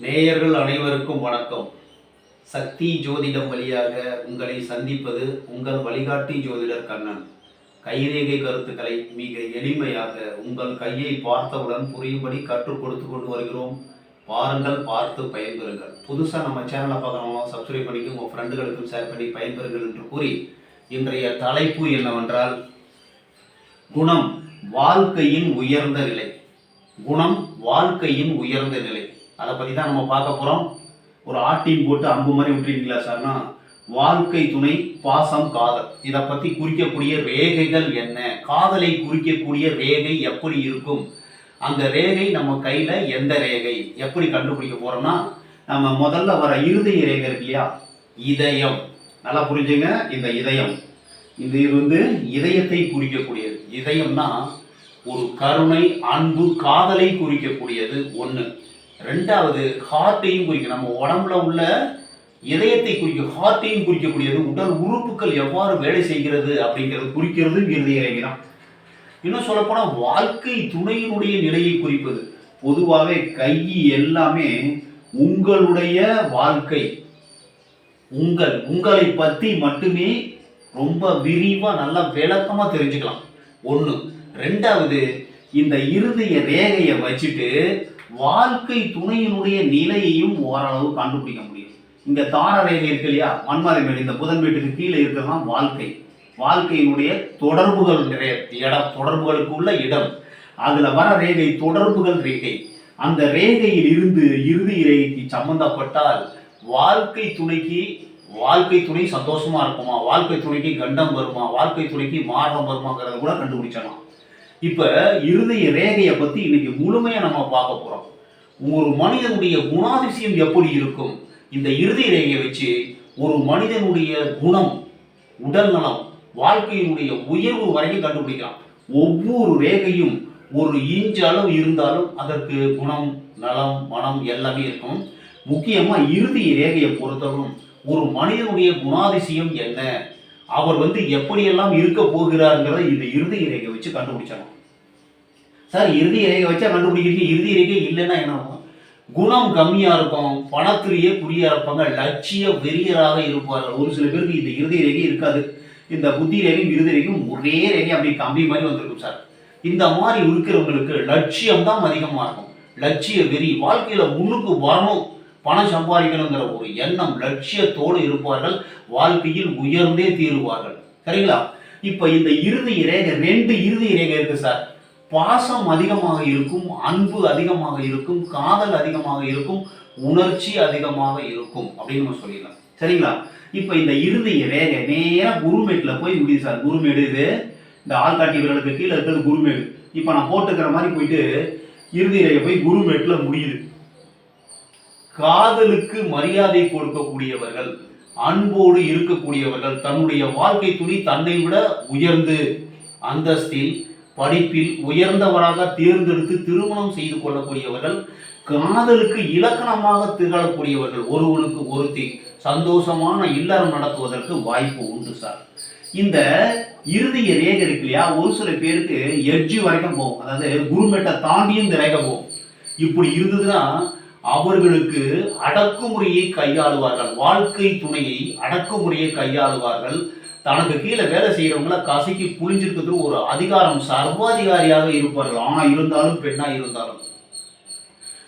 நேயர்கள் அனைவருக்கும் வணக்கம். சக்தி ஜோதிடம் வழியாக உங்களை சந்திப்பது உங்கள் வழிகாட்டி ஜோதிடர் கண்ணன். கைரேகை கருத்துக்களை மிக எளிமையாக உங்கள் கையை பார்த்தவுடன் புரியும்படி கற்றுக் கொடுத்து கொண்டு வருகிறோம். பாருங்கள் பார்த்து பயன்பெறுங்கள். புதுசாக நம்ம சேனலை பார்க்குறவங்க சப்ஸ்கிரைப் பண்ணிக்க உங்கள் ஃப்ரெண்டுகளுக்கும் ஷேர் பண்ணி பயன்பெறுங்கள் என்று கூறி இன்றைய தலைப்பு என்னவென்றால் குணம் வாழ்க்கையின் உயர்ந்த நிலை. குணம் வாழ்க்கையின் உயர்ந்த நிலை. அதை பற்றி தான் நம்ம பார்க்க போகிறோம் ஒரு ஆட்டின் போட்டு அம்பு மாதிரி விட்டுறீங்களா சார்னா வாழ்க்கை துணை பாசம் காதல். இதை பற்றி குறிக்கக்கூடிய ரேகைகள் என்ன? காதலை குறிக்கக்கூடிய ரேகை எப்படி இருக்கும்? அந்த ரேகை நம்ம கையில் எந்த ரேகை? எப்படி கண்டுபிடிக்க போகிறோம்னா நம்ம முதல்ல வர இருதய ரேகை இருக்கு இல்லையா? இதயம். நல்லா புரிஞ்சுங்க இந்த இதயம். இது வந்து இதயத்தை குறிக்கக்கூடியது. இதயம்னா ஒரு கருணை அன்பு காதலை குறிக்கக்கூடியது ஒன்று ரெண்டாவது ஹார்ட்டையும் குறிக்கும். நம்ம உடம்புல உள்ள இதயத்தை குறிக்கும். ஹார்ட்டையும் குறிக்கக்கூடியது உடல் உறுப்புகள் எவ்வாறு வேலை செய்கிறது அப்படிங்கிறது குறிக்கிறது இறுதி இறங்கினோம் இன்னும் சொல்லப்போனால் வாழ்க்கை துணையினுடைய நிலையை குறிப்பது. பொதுவாகவே கை எல்லாமே உங்களுடைய வாழ்க்கை. உங்கள் உங்களை பற்றி மட்டுமே ரொம்ப விரிவாக நல்லா விளக்கமாக தெரிஞ்சுக்கலாம். ஒன்று ரெண்டாவது இந்த இருதய ரேகையை வச்சுட்டு வாழ்க்கை துணையினுடைய நிலையையும் ஓரளவு கண்டுபிடிக்க முடியும். இந்த தார ரேகை இருக்கு இல்லையா? மன்மாதை மேல் இந்த புதன் வீட்டுக்கு கீழே இருக்கிறதான் வாழ்க்கை. வாழ்க்கையினுடைய தொடர்புகள் நிறைய இடம் தொடர்புகளுக்கு உள்ள இடம். அதுல வர ரேகை தொடர்புகள் ரேகை. அந்த ரேகையில் இருந்து இறுதி ரேகைக்கு சம்பந்தப்பட்டால் வாழ்க்கை துணைக்கு வாழ்க்கை துணை சந்தோஷமா இருக்குமா? வாழ்க்கை துணைக்கு கண்டம் வருமா? வாழ்க்கை துணைக்கு மாற்றம் வருமாங்கிறத கூட கண்டுபிடிச்சலாம் இப்போ இருதய ரேகையை பற்றி இன்னைக்கு முழுமையாக நம்ம பார்க்க போகிறோம் ஒரு மனிதனுடைய குணாதிசயம் எப்படி இருக்கும்? இந்த இறுதி ரேகையை வச்சு ஒரு மனிதனுடைய குணம் உடல் நலம் வாழ்க்கையினுடைய உயர்வு வரைக்கும் கண்டுபிடிக்கலாம். ஒவ்வொரு ரேகையும் ஒரு இன்ச் அளவு இருந்தாலும் அதற்கு குணம் நலம் மனம் எல்லாமே இருக்கும். முக்கியமாக இறுதி ரேகையை பொறுத்தவரும் ஒரு மனிதனுடைய குணாதிசயம் என்ன? அவர் வந்து எப்படியெல்லாம் இருக்க போகிறாருங்கிறத இந்த இறுதி ரேகை வச்சு கண்டுபிடிச்சாங்க. சார் இறுதி ரேகை வச்சா கண்டுபிடிக்கிறீங்க? இறுதி ரேகை இல்லைன்னா என்ன ஆகும்? குணம் கம்மியா இருக்கும் பணத்திலேயே குறியா இருப்பாங்க லட்சிய வெறியராக இருப்பார்கள். ஒரு சில பேருக்கு இந்த இறுதி ரேகை இருக்காது. இந்த புத்தி ரேகையும் இறுதி ரேகையும் ஒரே ரேகை அப்படி கம்பி மாதிரி வந்திருக்கும் சார். இந்த மாதிரி இருக்கிறவங்களுக்கு லட்சியம் தான் அதிகமாக இருக்கும். லட்சிய வெறி வாழ்க்கையில முன்னுக்கு வரணும். பணம் சம்பாதிக்கணுங்கிற ஒரு எண்ணம் லட்சியத்தோடு இருப்பார்கள் வாழ்க்கையில் உயர்ந்தே தீருவார்கள். சரிங்களா? இப்போ இந்த இறுதி ரேகை ரெண்டு இறுதி ரேகை இருக்கு சார். பாசம் அதிகமாக இருக்கும் அன்பு அதிகமாக இருக்கும் காதல் அதிகமாக இருக்கும் உணர்ச்சி அதிகமாக இருக்கும் அப்படின்னு நம்ம சொல்லிடலாம். சரிங்களா? இப்போ இந்த இறுதி ரேகை நேராக குருமேட்டில் போய் முடியுது சார். குருமேடு இது. இந்த ஆள்காட்டி விரலுக்கு கீழே இருக்கிறது குருமேடு. இப்போ நான் போட்டுக்கிற மாதிரி போயிட்டு இறுதி ரேகை போய் குருமேட்டில் முடியுது. காதலுக்கு மரியாதை கொடுக்கக்கூடியவர்கள் அன்போடு இருக்கக்கூடியவர்கள் தன்னுடைய வாழ்க்கை துணி தன்னை விட உயர்ந்து அந்தஸ்தில் படிப்பில் உயர்ந்தவராக தேர்ந்தெடுத்து திருமணம் செய்து கொள்ளக்கூடியவர்கள் காதலுக்கு இலக்கணமாக திகழக்கூடியவர்கள் ஒருவனுக்கு ஒருத்தி சந்தோஷமான இல்லறம் நடத்துவதற்கு வாய்ப்பு உண்டு சார். இந்த இறுதிய ரேகை இருக்கு இல்லையா? ஒரு சில பேருக்கு எட்ஜி வரைக்கும் போகும். அதாவது குருமேட்டை தாண்டியும் இந்த ரேகை போகும். இப்படி இருந்ததுன்னா அவர்களுக்கு அடக்குமுறையை கையாளுவார்கள். வாழ்க்கை துணையை அடக்குமுறையை கையாளுவார்கள். தனக்கு கீழே வேலை செய்யறவங்கள கசக்கி புளிஞ்சிருக்கிறது ஒரு அதிகாரம் சர்வாதிகாரியாக இருப்பார்கள். ஆனால் இருந்தாலும் பெண்ணாக இருந்தாலும்.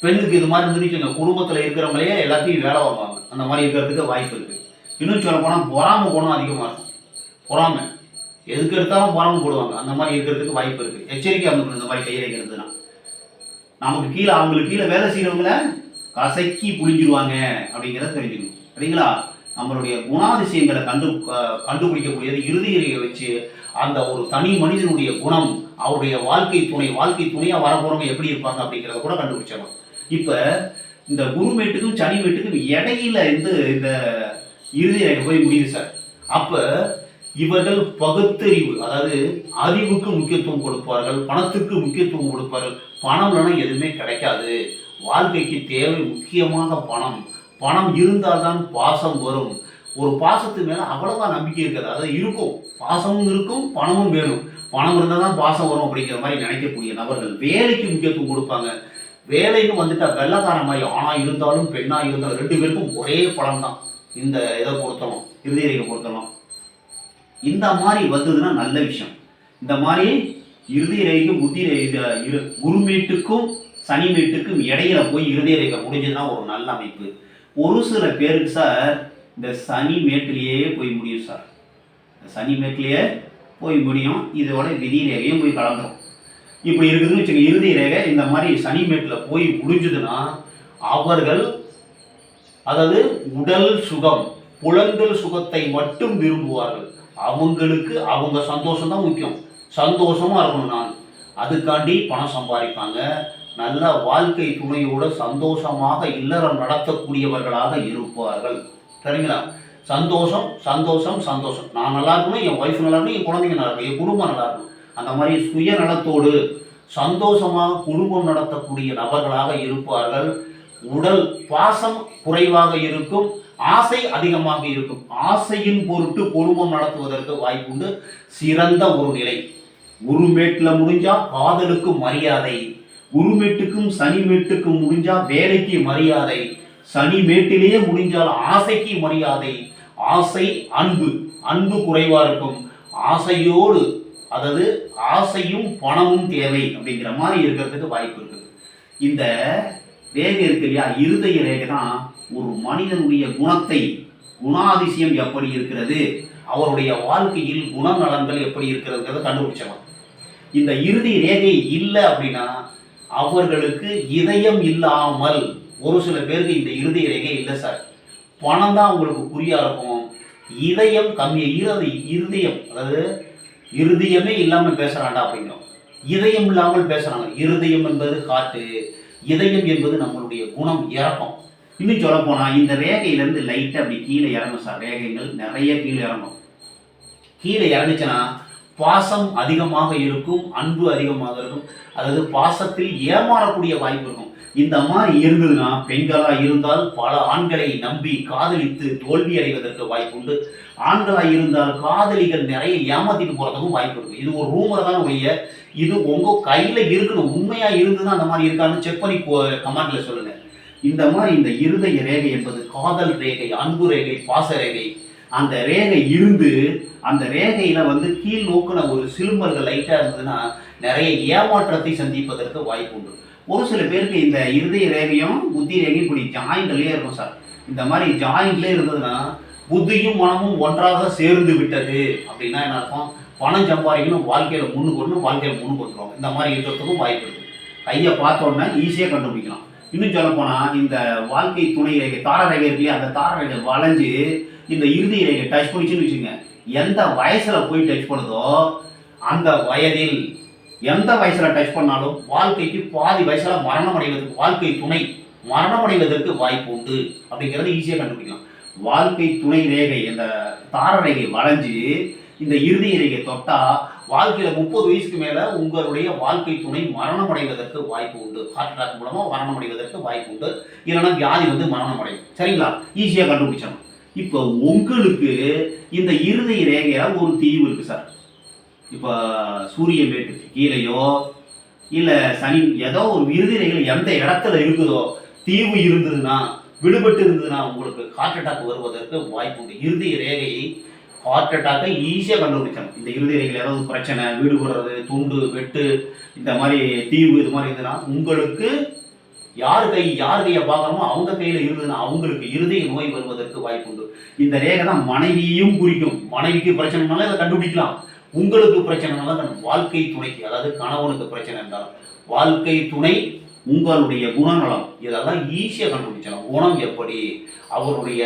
பெண்ணுக்கு இது மாதிரி இருந்துச்சுங்க குடும்பத்தில் இருக்கிறவங்களே எல்லாத்தையும் வேலை வாங்குவாங்க அந்த மாதிரி இருக்கிறதுக்கு வாய்ப்பு இருக்குது இன்னும் சொல்ல போனால் பொறாம குணம் அதிகமாக இருக்கும். பொறாமை. எதுக்கு எடுத்தாலும் பொறாம போடுவாங்க. அந்த மாதிரி இருக்கிறதுக்கு வாய்ப்பு இருக்குது எச்சரிக்கை அமைப்பு இந்த மாதிரி கையில் இருந்ததுன்னா நமக்கு கீழே அவங்களுக்கு கீழே வேலை செய்யறவங்கள கசக்கி புளிஞ்சிருவாங்க அப்படிங்கிறத தெரிஞ்சுக்கணும். சரிங்களா? நம்மளுடைய குணாதிசயங்களை கண்டு கண்டுபிடிக்கக்கூடியது இறுதியிலேயே வச்சு அந்த ஒரு தனி மனிதனுடைய குணம் அவருடைய வாழ்க்கை துணை வாழ்க்கை துணையாக வரப்போறவங்க எப்படி இருப்பாங்க அப்படிங்கிறத கூட கண்டுபிடிச்சிடலாம். இப்போ இந்த குருமேட்டுக்கும் சனிமேட்டுக்கும் இடையில இருந்து இந்த இறுதி ரேகை போய் முடியுது சார். அப்போ இவர்கள் பகுத்தறிவு அதாவது அறிவுக்கு முக்கியத்துவம் கொடுப்பார்கள் பணத்துக்கு முக்கியத்துவம் கொடுப்பார்கள். பணம் இல்லைன்னா எதுவுமே கிடைக்காது. வாழ்க்கைக்கு தேவை முக்கியமாக பணம். பணம் இருந்தால்தான் பாசம் வரும். ஒரு பாசத்து மேலே அவ்வளோதான் நம்பிக்கை இருக்காது. அதாவது இருக்கும். பாசமும் இருக்கும் பணமும் வேணும். பணம் இருந்தால் தான் பாசம் வரும் அப்படிங்கிற மாதிரி நினைக்கக்கூடிய நபர்கள் வேலைக்கு முக்கியத்துவம் கொடுப்பாங்க. வேலைன்னு வந்துட்டா வெள்ளக்காரன் மாதிரி ஆணா இருந்தாலும் பெண்ணாக இருந்தாலும் ரெண்டு பேருக்கும் ஒரே பலன் தான் இந்த இதை பொறுத்தலாம் இறுதி ரேகை பொறுத்தலாம் இந்த மாதிரி வந்ததுன்னா நல்ல விஷயம். இந்த மாதிரி இறுதி ரேகைக்கும் புத்தி ரேகை இரு குருமேட்டுக்கும் சனி மீட்டுக்கும் இடையில போய் இறுதி ரேகை முடிஞ்சதுன்னா ஒரு நல்ல அமைப்பு. ஒரு சில பேருக்கு சார் இந்த சனி மேட்டிலேயே போய் முடியும் சார். இந்த சனி மேட்டிலேயே போய் முடியும். இதோட விதி ரேகையும் போய் கலந்துரும். இப்படி இருக்குதுன்னு வச்சுக்க இறுதி ரேகை இந்த மாதிரி சனி மேட்டில் போய் முடிஞ்சதுன்னா அவர்கள் அதாவது உடல் சுகம் புலங்கள் சுகத்தை மட்டும் விரும்புவார்கள். அவங்களுக்கு அவங்க சந்தோஷம் தான் முக்கியம். சந்தோஷமாக இருக்கணும் நான் அதுக்காண்டி பணம் சம்பாதிப்பாங்க. நல்ல வாழ்க்கை துணையோட சந்தோஷமாக இல்லறம் நடத்தக்கூடியவர்களாக இருப்பார்கள். சரிங்களா? சந்தோஷம் சந்தோஷம் சந்தோஷம். நான் நல்லா இருக்கணும் என் ஒய்ஃப் நல்லா இருக்கணும் என் குழந்தைங்க நல்லா இருக்கணும் என் குடும்பம் நல்லா இருக்கணும். அந்த மாதிரி சுயநலத்தோடு சந்தோஷமாக குடும்பம் நடத்தக்கூடிய நபர்களாக இருப்பார்கள். உடல் பாசம் குறைவாக இருக்கும். ஆசை அதிகமாக இருக்கும். ஆசையின் பொருட்டு குடும்பம் நடத்துவதற்கு வாய்ப்புண்டு. சிறந்த ஒரு நிலை. குருமேட்டில் முடிஞ்சா காதலுக்கு மரியாதை. குருமேட்டுக்கும் சனி மேட்டுக்கும் முடிஞ்சா வேலைக்கு மரியாதை. சனி மேட்டிலேயே முடிஞ்சால் ஆசைக்கு மரியாதை. ஆசை அன்பு. அன்பு குறைவா இருக்கும். ஆசையோடு அதாவது ஆசையும் பணமும் தேவை அப்படிங்கிற மாதிரி இருக்கிறதுக்கு வாய்ப்பு இருக்குது. இந்த ரேகை இருக்கு இல்லையா? இருதய ரேகை தான் ஒரு மனிதனுடைய குணத்தை குணாதிசயம் எப்படி இருக்கிறது? அவருடைய வாழ்க்கையில் குணநலன்கள் எப்படி இருக்கிறதுங்கிறத கண்டுபிடிச்சவன் இந்த இறுதி ரேகை இல்லை அப்படின்னா அவர்களுக்கு இதயம் இல்லாமல் ஒரு சில பேருக்கு இந்த இறுதி ரேகை இல்லை சார். பணம் தான் உங்களுக்கு குறியா இருக்கும். இதயம் கம்மி இறுதி இருதயம் அதாவது இருதயமே இல்லாமல் பேசுகிறாண்டா அப்படிங்கிறோம். இதயம் இல்லாமல் பேசுகிறாங்க இருதயம் என்பது காட்டு இதயம் என்பது நம்மளுடைய குணம் இறக்கம் இன்னும் சொல்ல போனால் இந்த ரேகையிலேருந்து லைட்டாக அப்படி கீழே இறங்கும் சார் ரேகைகள் நிறைய கீழே இறங்கும். கீழே இறங்குச்சுன்னா பாசம் அதிகமாக இருக்கும் அன்பு அதிகமாக இருக்கும். அதாவது பாசத்தில் ஏமாறக்கூடிய வாய்ப்பு இருக்கும். இந்த மாதிரி இருந்ததுன்னா பெண்களாக இருந்தால் பல ஆண்களை நம்பி காதலித்து தோல்வி அடைவதற்கு வாய்ப்பு உண்டு. ஆண்களாக இருந்தால் காதலிகள் நிறைய ஏமாத்திட்டு போகிறதுக்கும் வாய்ப்பு இருக்கும் இது ஒரு ரூமர் தான் ஒழிய இது உங்கள் கையில் இருக்கணும் உண்மையாக இருந்ததுன்னா அந்த மாதிரி இருக்கான்னு செக் பண்ணி கமெண்ட்ல சொல்லுங்க. இந்த மாதிரி இந்த இருதய ரேகை என்பது காதல் ரேகை அன்பு ரேகை பாச ரேகை. அந்த ரேகை இருந்து அந்த ரேகையில வந்து கீழ் நோக்குன ஒரு சிலும்பர்கள் லைட்டா இருந்ததுன்னா நிறைய ஏமாற்றத்தை சந்திப்பதற்கு வாய்ப்பு உண்டு. ஒரு சில பேருக்கு இந்த இருதய ரேகையும் புத்தி ரேகையும் இப்படி ஜாயிண்ட்லயே இருக்கும் சார். இந்த மாதிரி ஜாயிண்ட்லேயே இருந்ததுன்னா புத்தியும் மனமும் ஒன்றாக சேர்ந்து விட்டது அப்படின்னா என்ன அர்த்தம்? பணம் சம்பாதிக்கணும் வாழ்க்கையில முன்னுக்கு வரணும் வாழ்க்கையில முன்னுக்கு வந்துருவாங்க. இந்த மாதிரி இருக்கிறதுக்கும் வாய்ப்பு இருக்கு. கையை பார்த்தோன்னா ஈஸியாக கண்டுபிடிக்கலாம். இன்னும் சொல்ல போனால் இந்த வாழ்க்கை துணை ரேகை தார ரேகை இருக்கு அந்த தார ரேகை வளைஞ்சு இந்த இறுதி ரேகை டச் பண்ணிச்சுன்னு வச்சுக்கோங்க. எந்த வயசில் போய் டச் பண்ணுதோ அந்த வயதில் எந்த வயசில் டச் பண்ணாலும் வாழ்க்கைக்கு பாதி வயசில் மரணம் அடைவதற்கு வாழ்க்கை துணை மரணம் அடைவதற்கு வாய்ப்பு உண்டு. அப்படிங்கிறத ஈஸியாக கண்டுபிடிக்கலாம். வாழ்க்கை துணை ரேகை இந்த தார ரேகை வளைஞ்சு இந்த இறுதி ரேகை தொட்டால் வாழ்க்கையில முப்பது வயசுக்கு மேல உங்களுடைய வாழ்க்கை துணை மரணம் அடைவதற்கு வாய்ப்பு உண்டு. ஹார்ட் அட்டாக் மூலமா மரணம் அடைவதற்கு வாய்ப்பு உண்டு. இல்லைன்னா வியாதி வந்து மரணம் அடையும் சரிங்களா? ஈஸியா கண்டுபிடிச்சணும் இப்போ உங்களுக்கு இந்த இருதய ரேகையில ஒரு தீவு இருக்கு சார் இப்போ சூரிய மேட்டுக்கு கீழேயோ இல்ல சனி ஏதோ ஒரு இறுதி ரேகையில் எந்த இடத்துல இருக்குதோ தீவு இருந்ததுன்னா விடுபட்டு இருந்ததுன்னா உங்களுக்கு ஹார்ட் அட்டாக் வருவதற்கு வாய்ப்பு உண்டு. இறுதி ரேகையை ஹார்ட் அட்டாக்கை ஈஸியாக கண்டுபிடிச்சணும் இந்த இருதயங்கள் ஏதாவது பிரச்சனை வீடு போடுறது துண்டு வெட்டு இந்த மாதிரி தீவு இது மாதிரி இருந்ததுன்னா உங்களுக்கு யார் கை யார் கையை பார்க்குறோமோ அவங்க கையில் இருந்ததுன்னா அவங்களுக்கு இருதய நோய் வருவதற்கு வாய்ப்பு உண்டு. இந்த ரேகை தான் மனைவியையும் குறிக்கும். மனைவிக்கு பிரச்சனைனால இதை கண்டுபிடிக்கலாம். உங்களுக்கு பிரச்சனைனால வாழ்க்கை துணைக்கு அதாவது கணவனுக்கு பிரச்சனை இருந்தாலும். வாழ்க்கை துணை உங்களுடைய குணநலம் இதெல்லாம் ஈஸியாக கண்டுபிடிச்சலாம் குணம் எப்படி? அவருடைய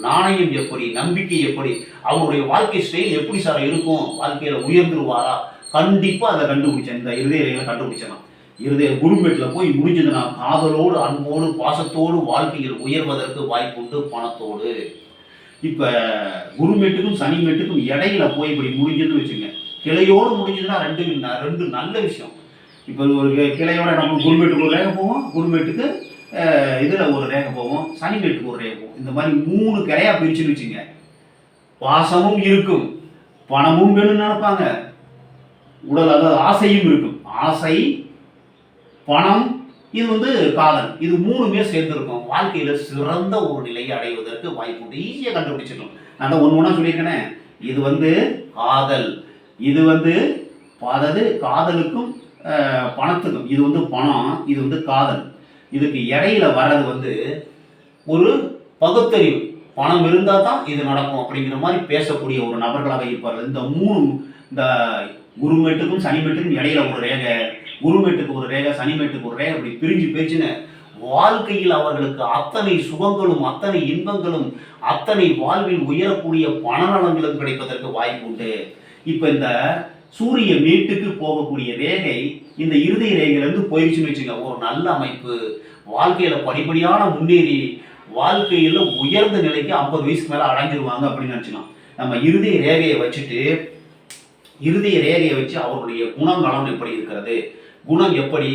நாணயம் எப்படி? நம்பிக்கை எப்படி? அவருடைய வாழ்க்கை ஸ்டைல் எப்படி சார் இருக்கும்? வாழ்க்கையில் உயர்ந்துருவாரா? கண்டிப்பாக அதை கண்டுபிடிச்சேன். இந்த இருதயங்களை கண்டுபிடிச்சலாம் இருதய குருமேட்டில் போய் முடிஞ்சதுன்னா காதலோடு அன்போடு பாசத்தோடு வாழ்க்கையில் உயர்வதற்கு வாய்ப்பு உண்டு பணத்தோடு. இப்போ குருமேட்டுக்கும் சனிமேட்டுக்கும் இடையில போய் இப்படி முடிஞ்சதுன்னு வச்சுங்க. கிளையோடு முடிஞ்சதுன்னா ரெண்டு ரெண்டு நல்ல விஷயம். இப்போ ஒரு கிளையோட நம்ம குருமேட்டுக்கு ஒரு ரேகை போவோம். குருமேட்டுக்கு இதில் ஒரு ரேகை போவோம். சனிமேட்டுக்கு ஒரு ரேகை போவோம். இந்த மாதிரி மூணு கிளையாக பிரிச்சுன்னு வச்சுங்க. பாசமும் இருக்கும். பணமும் வேணும்னு நினைப்பாங்க. உடல் அதாவது ஆசையும் இருக்கும். ஆசை பணம் இது வந்து காதல் இது மூணுமே சேர்ந்துருக்கும். வாழ்க்கையில் சிறந்த ஒரு நிலையை அடைவதற்கு வாய்ப்பு உண்டு. ஈஸியாக கண்டுபிடிச்சிடலாம். நான் தான் ஒன்று ஒன்றா சொல்லியிருக்கேனே. இது வந்து காதல். இது வந்து அதாவது காதலுக்கும் பணத்துக்கும் இது வந்து பணம் இது வந்து காதல். இதுக்கு இடையில வர்றது வந்து ஒரு பகுத்தறிவு. பணம் இருந்தால் தான் இது நடக்கும் அப்படிங்கிற மாதிரி பேசக்கூடிய ஒரு நபர்களாக இருப்பார்கள். இந்த மூணு இந்த குருமேட்டுக்கும் சனிமேட்டுக்கும் இடையில ஒரு ரேகை. குருமேட்டுக்கு ஒரு ரேகை சனிமேட்டுக்கு ஒரு ரேகை அப்படி பிரிஞ்சு பேச்சுன்னு வாழ்க்கையில் அவர்களுக்கு அத்தனை சுகங்களும் அத்தனை இன்பங்களும் அத்தனை வாழ்வில் உயரக்கூடிய பண நலன்களும் கிடைப்பதற்கு வாய்ப்பு உண்டு. இப்போ இந்த சூரிய வீட்டுக்கு போகக்கூடிய ரேகை இந்த இறுதி ரேகையிலேருந்து போயிடுச்சுன்னு வச்சுக்கோங்க. ஒரு நல்ல அமைப்பு. வாழ்க்கையில் படிப்படியான முன்னேறி வாழ்க்கையில் உயர்ந்த நிலைக்கு ஐம்பது வயசுக்கு மேலே அடைஞ்சிருவாங்க அப்படின்னு நினச்சிக்கலாம். நம்ம இறுதி ரேகையை வச்சுட்டு இறுதி ரேகையை வச்சு அவருடைய குணநலம் எப்படி இருக்கிறது? குணம் எப்படி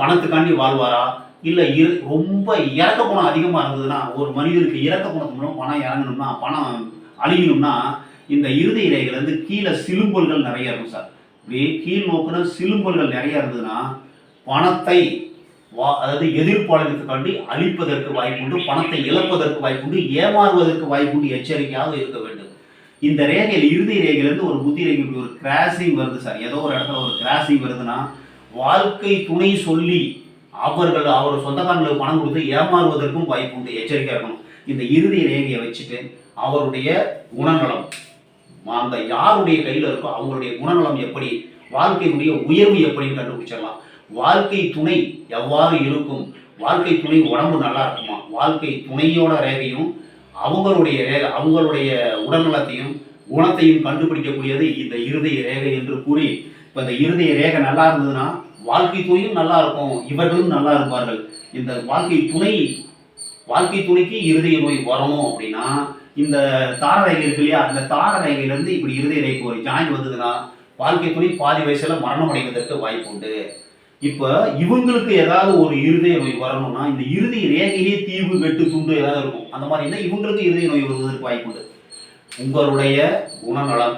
பணத்துக்காண்டி வாழ்வாரா? இல்லை இரு ரொம்ப இறக்க குணம் அதிகமாக இருந்ததுன்னா ஒரு மனிதனுக்கு இறக்க குணத்து மூலம் பணம் இறங்கணும்னா பணம் அழியணும்னா இந்த இறுதி ரேகையிலேருந்து கீழே சிலும்பல்கள் நிறைய இருக்கும் சார். இப்படி கீழ் நோக்குன சிலும்பல்கள் நிறைய இருந்ததுன்னா பணத்தை வா அதாவது எதிர்ப்பாளர்களுக்காண்டி அழிப்பதற்கு வாய்ப்புண்டு பணத்தை இழப்பதற்கு வாய்ப்புண்டு ஏமாறுவதற்கு வாய்ப்புண்டு எச்சரிக்கையாக இருக்க வேண்டும். இந்த ரேகையில் இறுதி ரேகையிலேருந்து ஒரு புத்தி ரேகை இப்படி ஒரு கிராசிங் வருது சார். ஏதோ ஒரு இடத்துல ஒரு கிராசிங் வருதுன்னா வாழ்க்கை துணை சொல்லி அவர்கள் அவர் சொந்தக்காரங்களுக்கு பணம் கொடுத்து ஏமாறுவதற்கும் வாய்ப்பு உண்டு எச்சரிக்கையாக இருக்கணும். இந்த இறுதி ரேகையை வச்சுட்டு அவருடைய குணநலம் அந்த யாருடைய கையில் இருக்கோ அவங்களுடைய குணநலம் எப்படி வாழ்க்கையினுடைய உயர்வு எப்படின்னு கண்டுபிடிச்சிடலாம். வாழ்க்கை துணை எவ்வாறு இருக்கும்? வாழ்க்கை துணை உடம்பு நல்லா இருக்குமா? வாழ்க்கை துணையோட ரேகையும் அவங்களுடைய ரேகை அவங்களுடைய உடல்நலத்தையும் குணத்தையும் கண்டுபிடிக்கக்கூடியது இந்த இருதய ரேகை என்று கூறி இப்போ இந்த இருதய ரேகை நல்லா இருந்ததுன்னா வாழ்க்கை துணையும் நல்லா இருக்கும் இவர்களும் நல்லா இருப்பார்கள். இந்த வாழ்க்கை துணை வாழ்க்கை துணைக்கு இருதய நோய் வரணும் அப்படின்னா இந்த தாரரேகை இருக்கு இல்லையா? இந்த தாரரேகையிலேருந்து இப்படி இருதய ரேகைக்கு ஒரு ஜாயின் வந்ததுன்னா வாழ்க்கை துணை பாதி வயசுல மரணம் அடைவதற்கு வாய்ப்பு உண்டு. இப்போ இவங்களுக்கு ஏதாவது ஒரு இருதய நோய் வரணும்னா இந்த இருதய ரேகையிலேயே தீவு வெட்டு துண்டு ஏதாவது இருக்கும். அந்த மாதிரி இருந்தால் இவங்களுக்கு இருதய நோய் வருவதற்கு வாய்ப்பு உண்டு. உங்களுடைய குணநலம்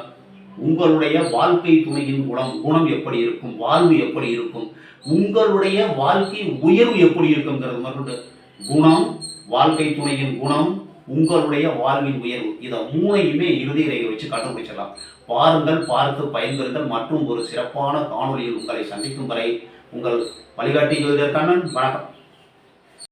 உங்களுடைய வாழ்க்கை துணையின் குணம் குணம் எப்படி இருக்கும் வாழ்வு எப்படி இருக்கும் உங்களுடைய வாழ்க்கை உயர்வு எப்படி இருக்குங்கிறது மட்டும் குணம் வாழ்க்கை துணையின் குணம் உங்களுடைய வாழ்வின் உயர்வு. இதை மூணையுமே இறுதி ரேகை வச்சு கண்டுபிடிச்சிடலாம். பாருங்கள் பார்த்து பயன்பெறுங்கள். மற்றும் ஒரு சிறப்பான காணொலியில் உங்களை சந்திக்கும் வரை உங்கள் வழிகாட்டி ஜோதிடர் கண்ணன். வணக்கம்.